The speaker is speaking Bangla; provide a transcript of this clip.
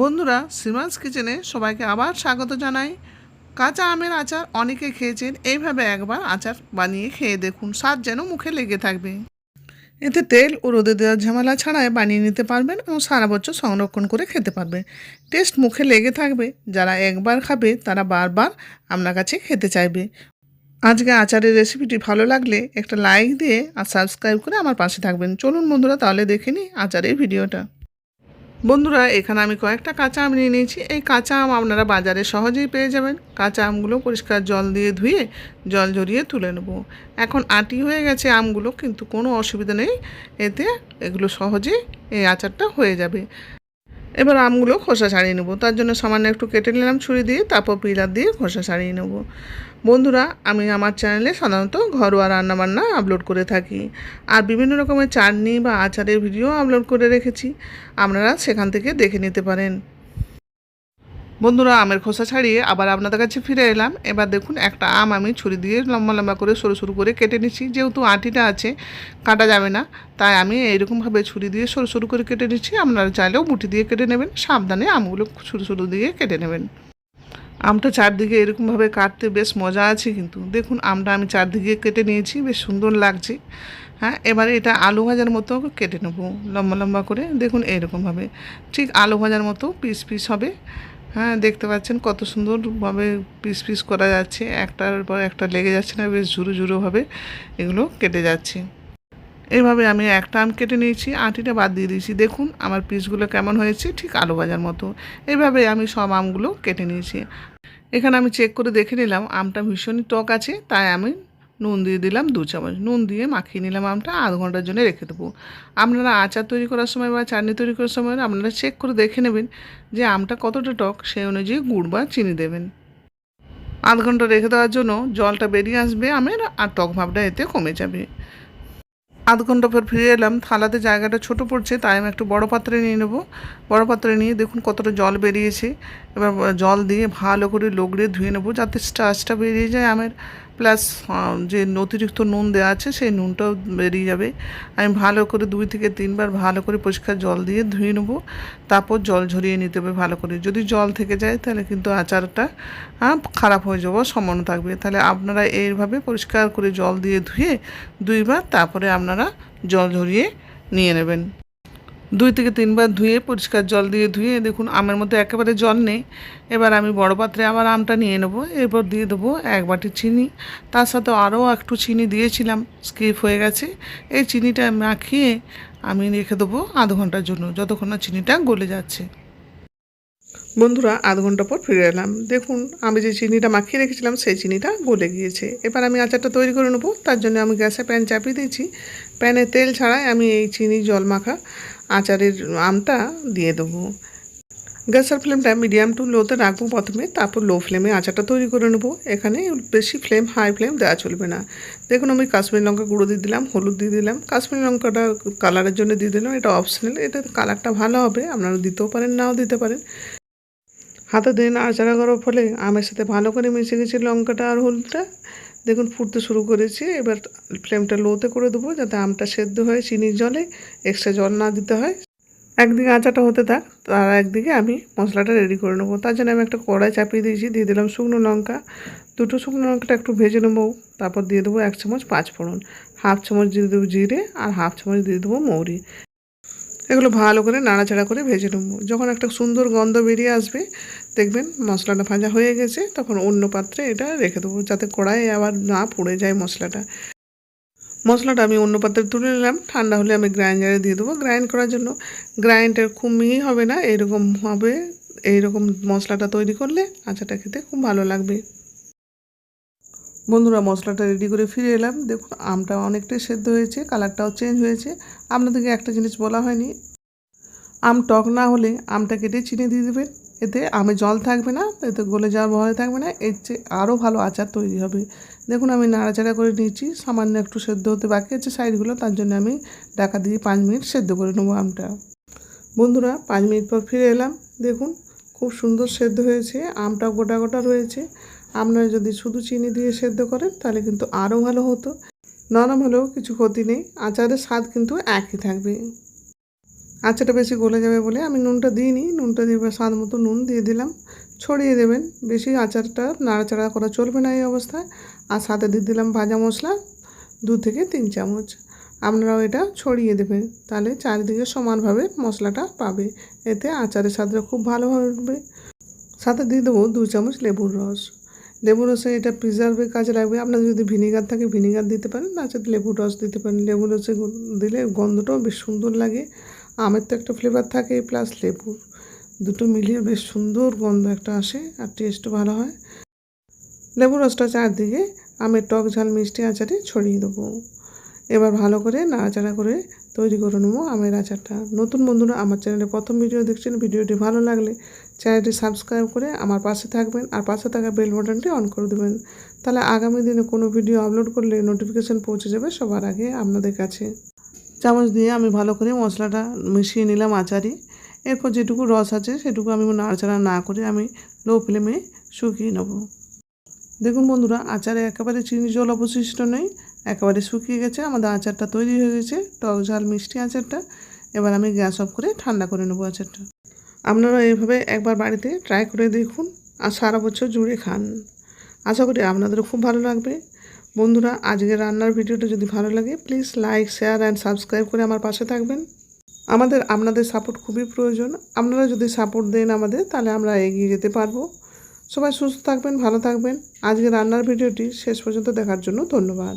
বন্ধুরা শ্রীমাস কিচেনে সবাইকে আবার স্বাগত জানাই। কাঁচা আমের আচার অনেকে খেয়েছেন, এইভাবে একবার আচার বানিয়ে খেয়ে দেখুন, স্বাদ যেন মুখে লেগে থাকবে। এতে তেল ও রোদে দেওয়ার ঝামেলা ছাড়াই বানিয়ে নিতে পারবেন এবং সারা বছর সংরক্ষণ করে খেতে পারবেন টেস্ট মুখে লেগে থাকবে, যারা একবার খাবে তারা বারবার আপনার কাছে খেতে চাইবে। আজকে আচারের রেসিপিটি ভালো লাগলে একটা লাইক দিয়ে আর সাবস্ক্রাইব করে আমার পাশে থাকবেন। চলুন বন্ধুরা, তাহলে দেখে নিই আচারের ভিডিওটা বন্ধুরা, এখানে আমি কয়েকটা কাঁচা আম নিয়ে নিয়েছি। এই কাঁচা আম আপনারা বাজারে সহজেই পেয়ে যাবেন। কাঁচা আমগুলো পরিষ্কার জল দিয়ে ধুয়ে, জল ঝরিয়ে তুলে নেব। এখন আটি হয়ে গেছে আমগুলো, কিন্তু কোনো অসুবিধা নেই। এতে এগুলো সহজেই এই আচারটা হয়ে যাবে। এবার আমগুলো খোসা ছাড়িয়ে নেব। তার জন্য সামান্য একটু কেটে নিলাম ছুরি দিয়ে, তারপর পিলার দিয়ে খোসা ছাড়িয়ে নেব। বন্ধুরা, আমি আমার চ্যানেলে সাধারণত ঘরোয়া রান্নাবান্না আপলোড করে থাকি আর বিভিন্ন রকমের চাটনি বা আচারের ভিডিও আপলোড করে রেখেছি। আপনারা সেখান থেকে দেখে নিতে পারেন। বন্ধুরা, আমের খোসা ছাড়িয়ে আবার আপনাদের কাছে ফিরে এলাম। এবার দেখুন, একটা আম আমি ছুরি দিয়ে লম্বা লম্বা করে সরু সরু করে কেটে নিচ্ছি। যেহেতু আঁটিটা আছে, কাটা যাবে না, তাই আমি এইরকমভাবে ছুরি দিয়ে সরু সরু করে কেটে নিচ্ছি। আপনারা চাইলেও বুটি দিয়ে কেটে নেবেন, সাবধানে আমগুলো সরু সরু দিয়ে কেটে নেবেন। আমটা চারদিকে এরকমভাবে কাটতে বেশ মজা আছে কিন্তু। দেখুন, আমটা আমি চারদিকে কেটে নিয়েছি, বেশ সুন্দর লাগছে। হ্যাঁ এবারে এটা আলু ভাজার মতো কেটে নেব, লম্বা লম্বা করে। দেখুন এরকমভাবে ঠিক আলু ভাজার মতো পিস পিস হবে। হ্যাঁ দেখতে পাচ্ছেন কত সুন্দরভাবে পিস পিস করা যাচ্ছে। একটার পর একটা লেগে যাচ্ছে না, বেশ ঝুরো ঝুরোভাবে এগুলো কেটে যাচ্ছে। এইভাবে আমি একটা আম কেটে নিয়েছি, আটিটা বাদ দিয়ে দিয়েছি। দেখুন আমার পিসগুলো কেমন হয়েছে, ঠিক আলু ভাজার মতো। এইভাবে আমি সব আমগুলো কেটে নিয়েছি। এখানে আমি চেক করে দেখে নিলাম, আমটা ভীষণই টক আছে, তাই আমি নুন দিয়ে দিলাম দু চামচ। নুন দিয়ে মাখিয়ে নিলাম আমটা, আধ ঘণ্টার জন্য রেখে দেবো। আপনারা আচার তৈরি করার সময় বা চাটনি তৈরি করার সময় আপনারা চেক করে দেখে নেবেন যে আমটা কতটা টক, সেই অনুযায়ী গুড় বা চিনি দেবেন। আধ ঘণ্টা রেখে দেওয়ার জন্য জলটা বেরিয়ে আসবে আমের আর টক ভাবটা এতে কমে যাবে। আধ ঘণ্টা পর ফিরে এলাম, থালাতে জায়গাটা ছোট পড়ছে, তাই আমি একটু বড় পাত্রে নিয়ে নেব। বড় পাত্রে নিয়ে দেখুন কতটা জল বেরিয়েছে। এবার জল দিয়ে ভালো করে লগড়ে ধুয়ে নেব, যাতে স্টাচটা বেরিয়ে যায় আমের। প্লাস যে অতিরিক্ত নুন দেওয়া আছে, সেই নুনটাও বেরিয়ে যাবে। আমি ভালো করে দুই থেকে তিনবার ভালো করে পরিষ্কার জল দিয়ে ধুয়ে নেব, তারপর জল ঝরিয়ে নিতে হবে ভালো করে। যদি জল থেকে যায়, তাহলে কিন্তু আচারটা খারাপ হয়ে যাব সম্ভাবনা থাকবে। তাহলে আপনারা এইভাবে পরিষ্কার করে জল দিয়ে ধুয়ে দুইবার তারপরে আপনারা জল ঝরিয়ে নিয়ে নেবেন। দুই থেকে তিনবার ধুয়ে, পরিষ্কার জল দিয়ে ধুয়ে, দেখুন আমের মধ্যে একেবারে জল নেই। এবার আমি বড় পাত্রে আবার আমটা নিয়ে নেব। এরপর দিয়ে দেবো এক বাটি চিনি। তার সাথে আরও একটু চিনি দিয়েছিলাম, স্কিপ হয়ে গেছে। এই চিনিটা মাখিয়ে আমি রেখে দেবো আধ ঘণ্টার জন্য, যতক্ষণ না চিনিটা গলে যাচ্ছে। বন্ধুরা, আধ ঘণ্টা পর ফিরে এলাম। দেখুন, আমি যে চিনিটা মাখিয়ে রেখেছিলাম, সেই চিনিটা গলে গিয়েছে। এবার আমি আচারটা তৈরি করে নেব। তার জন্য আমি গ্যাসে প্যান চাপিয়ে দিয়েছি। প্যানে তেল ছাড়াই আমি এই চিনি জল মাখা আচারের আমটা দিয়ে দেবো। গ্যাসের ফ্লেমটা মিডিয়াম টু লোতে রাখব প্রথমে। তারপর লো ফ্লেমে আচারটা তৈরি করে নেব। এখানে বেশি ফ্লেম, হাই ফ্লেম দেওয়া চলবে না। দেখুন, আমি কাশ্মীর লঙ্কা গুঁড়ো দিয়ে দিলাম, হলুদ দিয়ে দিলাম। কাশ্মীর লঙ্কাটা কালারের জন্য দিয়ে দিলাম। এটা অপশনাল এটা কালারটা ভালো হবে। আপনারা দিতেও পারেন, নাও দিতে পারেন। হাতে দিয়ে নাড়াচাড়া করার ফলে আমের সাথে ভালো করে মিশে গেছে লঙ্কাটা আর হলুদটা। দেখুন, ফুটতে শুরু করেছি। এবার ফ্লেমটা লোতে করে দেবো যাতে আমটা সেদ্ধ হয় চিনির জলে এক্সট্রা জল না দিতে হয়। একদিকে আচাটা হতে থাক, তার একদিকে আমি মশলাটা রেডি করে নেব। তার জন্য আমি একটা কড়াই চাপিয়ে দিয়েছি, দিয়ে দিলাম শুকনো লঙ্কা। দুটো শুকনো লঙ্কাটা একটু ভেজে নেব। তারপর দিয়ে দেবো এক চামচ পাঁচ ফোড়ন হাফ চামচ দিয়ে দেবো জিরে আর হাফ চামচ দিয়ে দেবো মৌরি। এগুলো ভালো করে নাড়াচাড়া করে ভেজে নেব। যখন একটা সুন্দর গন্ধ বেরিয়ে আসবে, দেখবেন মশলাটা ভাজা হয়ে গেছে, তখন অন্য পাত্রে এটা রেখে দেবো, যাতে কড়াইয়ে আবার না পড়ে যায় মশলাটা। মশলাটা আমি অন্য পাত্রে তুলে নিলাম, ঠান্ডা হলে আমি গ্রাইন্ডারে দিয়ে দেবো। গ্রাইন্ড করার জন্য গ্রাইন্ডার খুব মিহি হবে না, এরকম হবে, এইরকম মশলাটা তৈরি করলে আচাটা খেতে খুব ভালো লাগবে। বন্ধুরা, মশলাটা রেডি করে ফিরে এলাম। দেখুন, আমটা অনেকটাই সেদ্ধ হয়েছে কালারটাও চেঞ্জ হয়েছে। আপনাদেরকে একটা জিনিস বলা হয়নি। আম টক না হলে আমটা কেটে চিনি দিয়ে দেবেন। এতে আমে জল থাকবে না, এতে গলে যাওয়ার ভয় থাকবে না, এর চেয়ে আরও ভালো আচার তৈরি হবে। দেখুন, আমি নাড়াচাড়া করে নিয়েছি, সামান্য একটু সেদ্ধ হতে বাকি আছে সাইডগুলো, তার জন্য আমি ডাকা দিয়ে পাঁচ মিনিট সেদ্ধ করে নেব আমটা। বন্ধুরা, পাঁচ মিনিট পর ফিরে এলাম। দেখুন, খুব সুন্দর সেদ্ধ হয়েছে আমটা গোটা গোটা রয়েছে। আপনারা যদি শুধু চিনি দিয়ে সেদ্ধ করেন, তাহলে কিন্তু আরও ভালো হতো। নরম হলেও কিছু ক্ষতি নেই, আচারের স্বাদ কিন্তু একই থাকবে। আচারটা বেশি গলে যাবে বলে আমি নুনটা দিইনি, নুনটা দিয়ে স্বাদ মতো নুন দিয়ে দিলাম। ছড়িয়ে দেবেন, বেশি আচারটা নাড়াচাড়া করা চলবে না এই অবস্থায়। আর সাথে দিয়ে দিলাম ভাজা মশলা, দু থেকে তিন চামচ। আপনারাও এটা ছড়িয়ে দেবেন, তাহলে চারিদিকে সমানভাবে মশলাটা পাবে। এতে আচারের স্বাদটা খুব ভালোভাবে উঠবে সাথে দিয়ে দেবো দু চামচ লেবুর রস। লেবুর রসে এটা প্রিজার্ভে কাজে লাগবে। আপনার যদি ভিনিগার থাকে ভিনিগার দিতে পারেন, না সাথে লেবুর রস দিতে পারেন। লেবুর রসে দিলে গন্ধটাও বেশ সুন্দর লাগে। আমের তো একটা ফ্লেভার থাকে প্লাস লেবুর দুটো মিলিয়ে বেশ সুন্দর গন্ধ একটা আসে আর টেস্টও ভালো হয়। লেবুর রসটা চারদিকে আমের টক ঝাল, মিষ্টি আচারে ছড়িয়ে দেবো। এবার ভালো করে নাড়াচাড়া করে তৈরি করে নেব আমের আচারটা। নতুন বন্ধুরা আমার চ্যানেলে প্রথম ভিডিও দেখছেন, ভিডিওটি ভালো লাগলে চ্যানেলটি সাবস্ক্রাইব করে আমার পাশে থাকবেন আর পাশে থাকা বেল বাটনটি অন করে দেবেন। তাহলে আগামী দিনে কোনো ভিডিও আপলোড করলে নোটিফিকেশান পৌঁছে যাবে সবার আগে আপনাদের কাছে। চামচ দিয়ে আমি ভালো করে মশলাটা মিশিয়ে নিলাম আচারে। এরপর যেটুকু রস আছে সেটুকু আমি নাড়াচাড়া না করে আমি লো ফ্লেমে শুকিয়ে নেব। দেখুন বন্ধুরা, আচারে একেবারে চিনি জল অবশিষ্ট নেই, একেবারে শুকিয়ে গেছে। আমাদের আচারটা তৈরি হয়ে গেছে। টক ঝাল মিষ্টি আচারটা। এবার আমি গ্যাস অফ করে ঠান্ডা করে নেব আচারটা। আপনারা এইভাবে একবার বাড়িতে ট্রাই করে দেখুন আর সারা বছর জুড়ে খান। আশা করি আপনাদেরও খুব ভালো লাগবে। বন্ধুরা, আজকের রান্নার ভিডিওটা যদি ভালো লাগে please like share and subscribe করে আমার পাশে থাকবেন। আমাদের, আপনাদের সাপোর্ট খুবই প্রয়োজন। আপনারা যদি সাপোর্ট দেন আমাদের, তাহলে আমরা এগিয়ে যেতে পারব। সবাই সুস্থ থাকবেন, ভালো থাকবেন। আজকে রান্নার ভিডিওটি শেষ পর্যন্ত দেখার জন্য ধন্যবাদ।